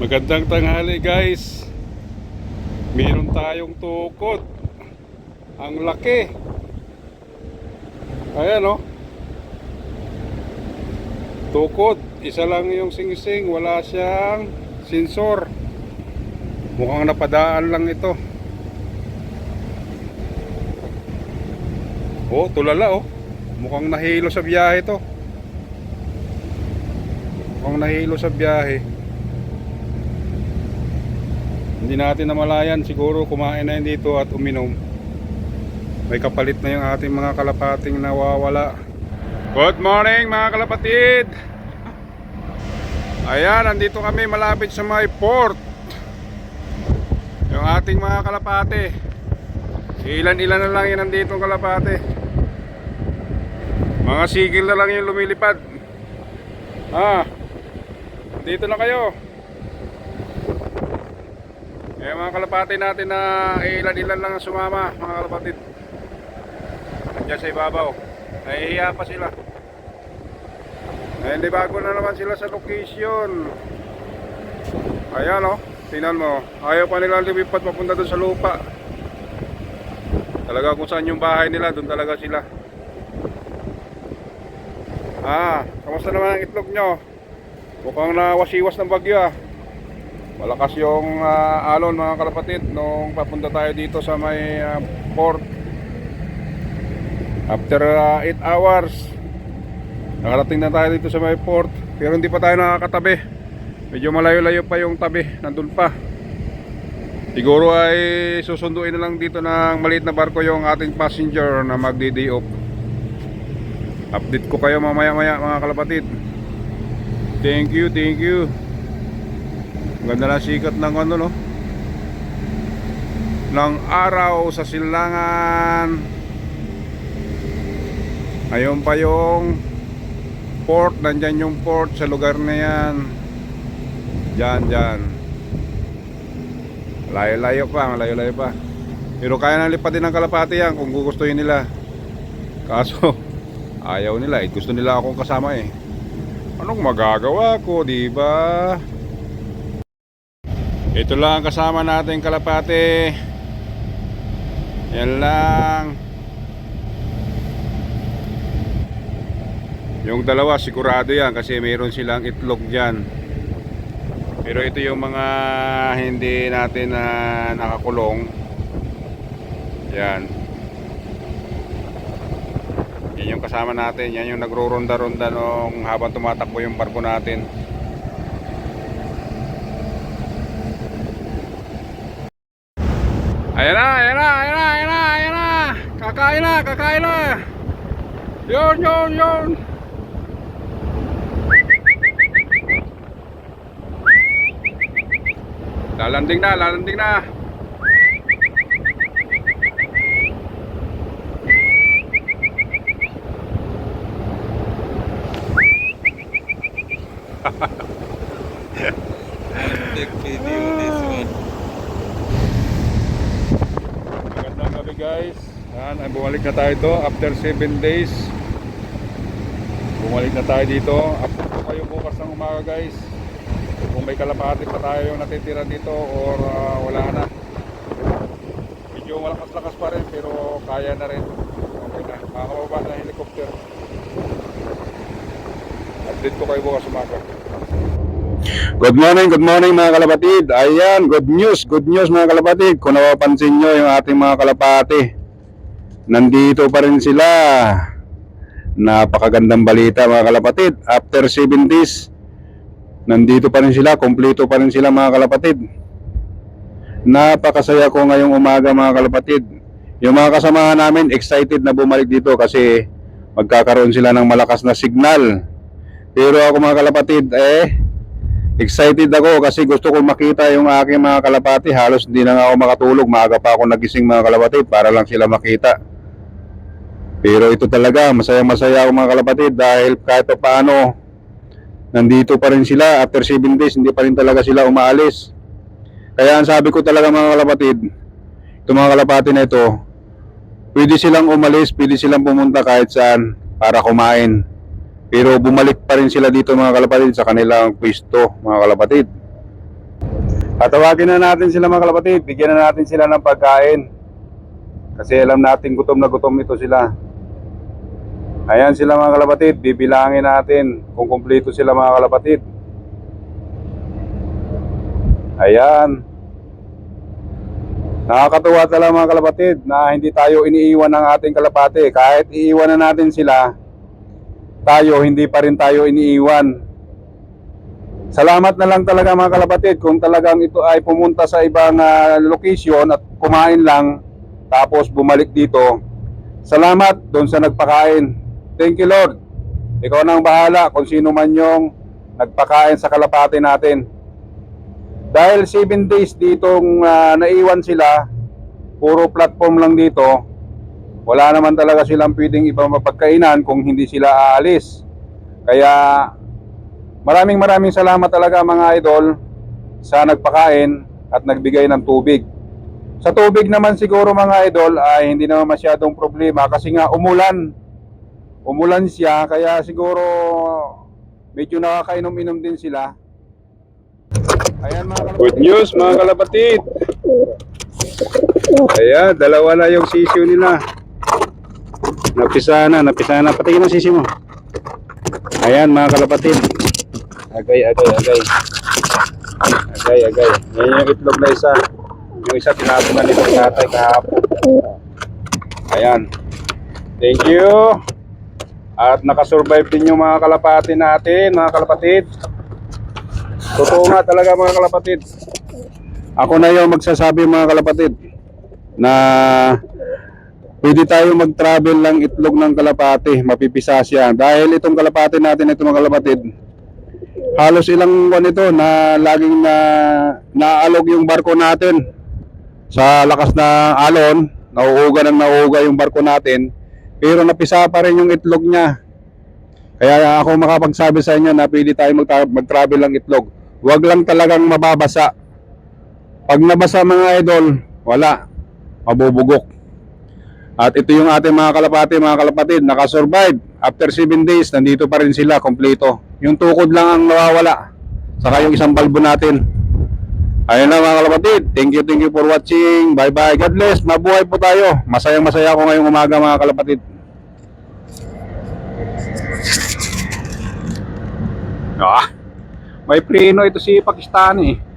Magandang tanghali guys. Meron tayong tukod. Ang laki. Ayan oh. Tukod. Isa lang yung singsing. Wala siyang sensor. Mukhang napadaan lang ito. Oh, tulala oh. Mukhang nahilo sa biyahe to. Mukhang nahilo sa biyahe. Hindi natin namalayan siguro kumain na dito at uminom. May kapalit na yung ating mga kalapating nawawala. Good morning mga kalapatid! Ayan, nandito kami malapit sa may port. Yung ating mga kalapate. Ilan-ilan na lang yan nandito kalapate. Mga sigil na lang yung lumilipad. Ah, dito na kayo. Mga kalapati natin na ilan-ilan lang ang sumama, mga kalapatid. Nandiyan sa ibabaw. Nahihiya pa sila. Hindi bago na naman sila sa location. Ayan o, oh, tingnan mo. Ayaw pa nila lumipat papunta doon sa lupa. Talaga kung saan yung bahay nila, doon talaga sila. Ah, kamusta naman ang itlog nyo? Mukhang nawasiwas ng bagyo ah. Malakas yung ah, alon mga kalapatid nung papunta tayo dito sa may ah, port. After 8 hours, nakarating na tayo dito sa may port. Pero hindi pa tayo nakakatabi. Medyo malayo-layo pa yung tabi, nandun pa. Siguro ay susunduin na lang dito ng maliit na barko yung ating passenger na magdi-day. Update ko kayo mamaya-maya mga kalapatid. Thank you, thank you. Ganda na sikat ng ano no. Ng araw sa silangan. Ayun pa yung port, nandyan yung port sa lugar na yan. Diyan, diyan. Layo-layo pa, layo-layo pa. Pero kaya nang lipatin ng kalapati yan kung gugustuhin nila. Kaso, ayaw nila eh. Gusto nila akong kasama eh. Anong magagawa ko, di ba? Ito lang ang kasama natin kalapate. Yan lang. Yung dalawa sigurado yan kasi mayroon silang itlog dyan. Pero ito yung mga hindi natin na nakakulong. Yan. Yan yung kasama natin. Yan yung nagro-ronda-ronda nung habang tumatakbo yung barko natin. Ayan na, ayan na, ayan na, ayan na, ayan na. Kakain na, kakain na. Yun, yun, yun. Lalanding na, lalanding na. Yan, ay bumalik na tayo to after 7 days. Bumalik na tayo dito. Update ko kayo bukas ng umaga guys. Kung may kalapati pa tayo natitira dito or ah, wala na. Medyo malakas-lakas pa rin pero kaya na rin. Okay na. Makakababa na helicopter. Update ko kayo bukas umaga. Good morning, good morning mga kalapatid. Ayan, good news, good news mga kalapatid. Kung napapansin nyo yung ating mga kalapati, nandito pa rin sila. Napakagandang balita mga kalapatid. After 7 days, nandito pa rin sila, kompleto pa rin sila mga kalapatid. Napakasaya ko ngayong umaga mga kalapatid. Yung mga kasamahan namin excited na bumalik dito kasi magkakaroon sila ng malakas na signal. Pero ako mga kalapatid, eh, Excited ako kasi gusto ko makita yung aking mga kalapati. Halos hindi na nga ako makatulog. Maaga pa ako nagising mga kalapati para lang sila makita. Pero ito talaga, masaya-masaya ako mga kalapati dahil kahit pa paano, nandito pa rin sila. After 7 days, hindi pa rin talaga sila umaalis. Kaya ang sabi ko talaga mga kalapatid, itong mga kalapati na ito, pwede silang umalis, pwede silang pumunta kahit saan para kumain. Pero bumalik pa rin sila dito mga kalapatid sa kanilang pwesto mga kalapatid. Tatawagin na natin sila mga kalapatid. Bigyan na natin sila ng pagkain. Kasi alam natin gutom na gutom ito sila. Ayan sila mga kalapatid. Bibilangin natin kung kumpleto sila mga kalapatid. Ayan. Nakakatuwa talaga mga kalapatid na hindi tayo iniiwan ng ating kalapate. Kahit iiwan na natin sila, tayo hindi pa rin tayo iniiwan. Salamat na lang talaga mga kalapatid kung talagang ito ay pumunta sa ibang ah, location at kumain lang tapos bumalik dito. Salamat doon sa nagpakain. Thank you Lord. Ikaw nang bahala kung sino man yung nagpakain sa kalapate natin. Dahil 7 days ditong ah, naiwan sila, puro platform lang dito, wala naman talaga silang pwedeng ibang mapagkainan kung hindi sila aalis. Kaya maraming maraming salamat talaga mga idol sa nagpakain at nagbigay ng tubig. Sa tubig naman siguro mga idol ay hindi naman masyadong problema kasi nga umulan. Umulan siya kaya siguro medyo nakakainom-inom din sila. Ayan mga kalapatid. Good news mga kalapatid. Ayan, dalawa na yung sisyo nila. Napisa na, napisa na. Patingin ang sisi mo. Ayan mga kalapatid. Agay, agay, agay. Agay, agay. Yan yung itlog na isa. Yung isa tinapon na nito tatay kahapon. Ayan. Thank you. At nakasurvive din yung mga kalapati natin, mga kalapatid. Totoo nga talaga mga kalapatid. Ako na yung magsasabi mga kalapatid na pwede tayo mag-travel lang itlog ng kalapati, mapipisa siya. Dahil itong kalapati natin, ito mga kalapatid, halos ilang buwan ito na laging na naalog yung barko natin sa lakas na alon, nauuga ng nauuga yung barko natin, pero napisa pa rin yung itlog niya. Kaya ako makapagsabi sa inyo na pwede tayo mag- mag-travel lang itlog. Huwag lang talagang mababasa. Pag nabasa mga idol, wala. Mabubugok. At ito yung ating mga kalapati, mga kalapatid, nakasurvive. After 7 days, nandito pa rin sila, kompleto. Yung tukod lang ang nawawala. Saka yung isang balbo natin. Ayun na mga kalapatid. Thank you, thank you for watching. Bye-bye. God bless. Mabuhay po tayo. Masayang masaya ako ngayong umaga mga kalapatid. Ah, may preno ito si Pakistani.